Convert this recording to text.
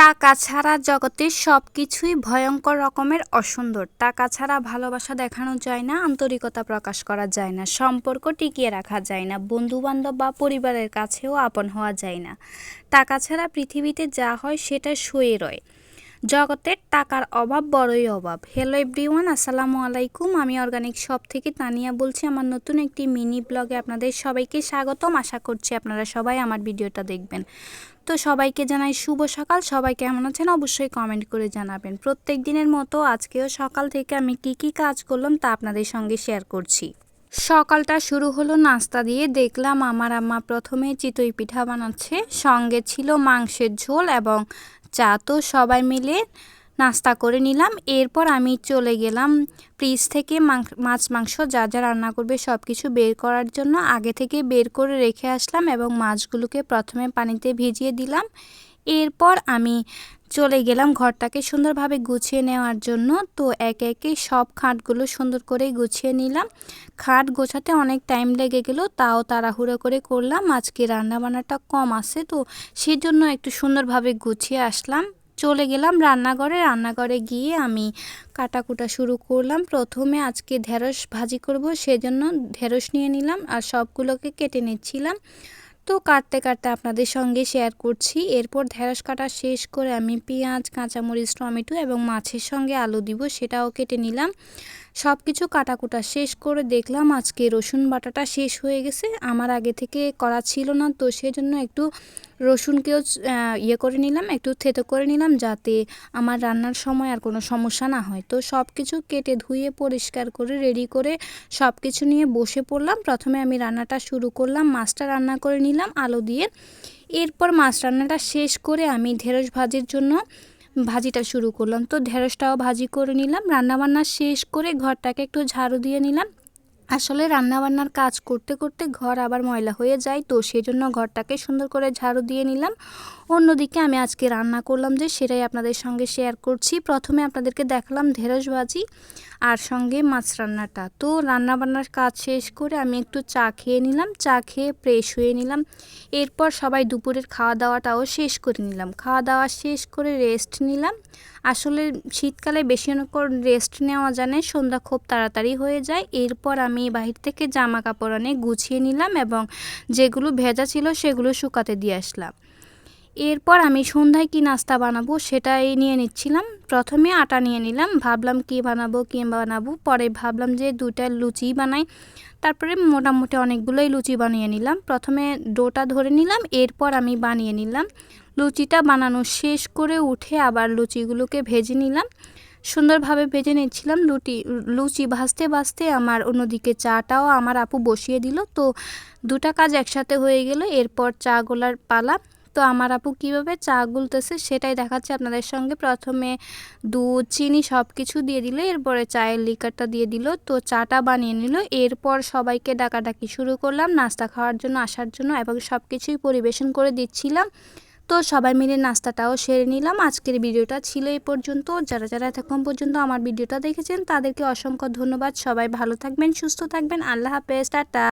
টাকা ছাড়া জগতের সব কিছুই ভয়ঙ্কর রকমের অসুন্দর। টাকা ছাড়া ভালোবাসা দেখানো যায় না, আন্তরিকতা প্রকাশ করা যায় না, সম্পর্ক টিকিয়ে রাখা যায় না, বন্ধুবান্ধব বা পরিবারের কাছেও আপন হওয়া যায় না। টাকা ছাড়া পৃথিবীতে যা হয় সেটা সয়ে রয়। জগতের টাকার অভাব বড়ই অভাব। হ্যালো এভরিওয়ান আসসালামু আলাইকুম। আমি অর্গানিক শপ থেকে তানিয়া বলছি। আমার নতুন একটি মিনি ব্লগে আপনাদের সবাইকে স্বাগতম। আশা করছি আপনারা সবাই আমার ভিডিওটা দেখবেন। তো সবাইকে জানাই শুভ সকাল। সবাই কেমন আছেন? অবশ্যই কমেন্ট করে জানাবেন। প্রত্যেক দিনের মতো আজকেও সকাল থেকে আমি কি কি কাজ করলাম তা আপনাদের সঙ্গে শেয়ার করছি। সকালটা শুরু হলো নাস্তা দিয়ে। দেখলাম আমার আম্মা প্রথমে চিতই পিঠা বানাচ্ছে। সঙ্গে ছিল মাংসের ঝোল এবং চা তো সবাই মিলে নাস্তা করে নিলাম। এরপর আমি চলে গেলাম ফ্রিজ থেকে মাছ, মাংস যা যা রান্না করবে সব কিছু বের করার জন্য আগে থেকে বের করে রেখে আসলাম এবং মাছগুলোকে প্রথমে পানিতে ভিজিয়ে দিলাম। এরপর আমি চলে গেলাম ঘরটাকে সুন্দরভাবে গুছিয়ে নেওয়ার জন্য। তো একে একে সব খাটগুলো সুন্দর করে গুছিয়ে নিলাম। খাট গোছাতে অনেক টাইম লেগে গেল, তাও তাড়াহুড়ো করে করলাম। আজকে রান্নাবান্নাটা কম আছে, তো সেজন্য একটু সুন্দরভাবে গুছিয়ে আসলাম। চলে গেলাম রান্নাঘরে। রান্নাঘরে গিয়ে আমি কাটাকুটা শুরু করলাম। প্রথমে আজকে ঢেঁড়স ভাজি করব, সেজন্য ঢেঁড়স নিয়ে নিলাম আর সবগুলোকে কেটে নিচ্ছিলাম। তো কাটতে কাটতে আপনাদের সঙ্গে শেয়ার করছি। এরপর ঢেঁড়স কাটা শেষ করে আমি পেঁয়াজ, কাঁচামরিচ, টমেটো এবং মাছের সঙ্গে আলু দিব, সেটাও কেটে নিলাম। সব কিছু কাটাকুটা শেষ করে দেখলাম আজকে রসুন বাটাটা শেষ হয়ে গেছে। আমার আগে থেকে করা ছিল না, তো সেজন্য একটু রসুনকেও ইয়ে করে নিলাম, একটু থেতো করে নিলাম যাতে আমার রান্নার সময় আর কোনো সমস্যা না হয়। তো সব কিছু কেটে ধুয়ে, পরিষ্কার করে রেডি করে সব কিছু নিয়ে বসে পড়লাম। প্রথমে আমি রান্নাটা শুরু করলাম, মাছটা রান্না করে নিলাম আলু দিয়ে। এরপর মাছ রান্নাটা শেষ করে আমি ঢেঁড়স ভাজির জন্য ভাজিটা শুরু করলাম। তো ঢেঁড়সটাও ভাজি করে নিলাম। রান্নাবান্না শেষ করে ঘরটাকে একটু ঝাড়ু দিয়ে নিলাম। আসলে রান্নাবান্নার কাজ করতে করতে ঘর আবার ময়লা হয়ে যায়, তো সেজন্য ঘরটাকে সুন্দর করে ঝাড়ু দিয়ে নিলাম। অন্যদিকে আমি আজকে রান্না করলাম যে সেটাই আপনাদের সঙ্গে শেয়ার করছি। প্রথমে আপনাদেরকে দেখালাম ঢেঁড়স ভাজি আর সঙ্গে মাছ রান্নাটা। তো রান্নাবান্নার কাজ শেষ করে আমি একটু চা খেয়ে নিলাম, চা খেয়ে ফ্রেশ হয়ে নিলাম। এরপর সবাই দুপুরের খাওয়া দাওয়াটাও শেষ করে নিলাম। খাওয়া দাওয়া শেষ করে রেস্ট নিলাম। আসলে শীতকালে বেশি রেস্ট নেওয়া জানে সন্ধ্যা খুব তাড়াতাড়ি হয়ে যায়। এরপর আমি বাহির থেকে জামা কাপড় আনে গুছিয়ে নিলাম এবং যেগুলো ভেজা ছিল সেগুলো শুকাতে দিয়ে আসলাম। এরপর আমি সন্ধ্যায় কি নাস্তা বানাবো সেটাই নিয়ে নিচ্ছিলাম। প্রথমে আটা নিয়ে নিলাম, ভাবলাম কি বানাবো কি বানাবো। পরে ভাবলাম যে দুটা লুচি বানাই। তারপরে মোটামুটি অনেকগুলোই লুচি বানিয়ে নিলাম। প্রথমে ডোটা ধরে নিলাম, এরপর আমি বানিয়ে নিলাম। লুচিটা বানানো শেষ করে উঠে আবার লুচিগুলোকে ভেজে নিলাম। সুন্দরভাবে ভেজে নিচ্ছিলাম লুটি লুচি ভাজতে ভাজতে আমার অন্যদিকে চাটাও আমার আপু বসিয়ে দিল। তো দুটা কাজ একসাথে হয়ে গেল, এরপর চা গোলার পালা। তো আমার আপু কীভাবে চা গুলতেছে সেটাই দেখাচ্ছে আপনাদের সঙ্গে। প্রথমে দুধ, চিনি সব কিছু দিয়ে দিল, এরপরে চায়ের লিকারটা দিয়ে দিল, তো চাটা বানিয়ে নিল। এরপর সবাইকে ডাকাডাকি শুরু করলাম, নাস্তা খাওয়ার জন্য, আসার জন্য এবং সব কিছুই পরিবেশন করে দিচ্ছিলাম। তো সবাই মিলে নাস্তাটাও সেরে নিলাম। আজকের ভিডিওটা ছিল এই পর্যন্ত। যারা যারা এতক্ষণ পর্যন্ত আমার ভিডিওটা দেখেছেন, তাদেরকে অসংখ্য ধন্যবাদ। সবাই ভালো থাকবেন, সুস্থ থাকবেন। আল্লাহ হাফেজ, টাটা।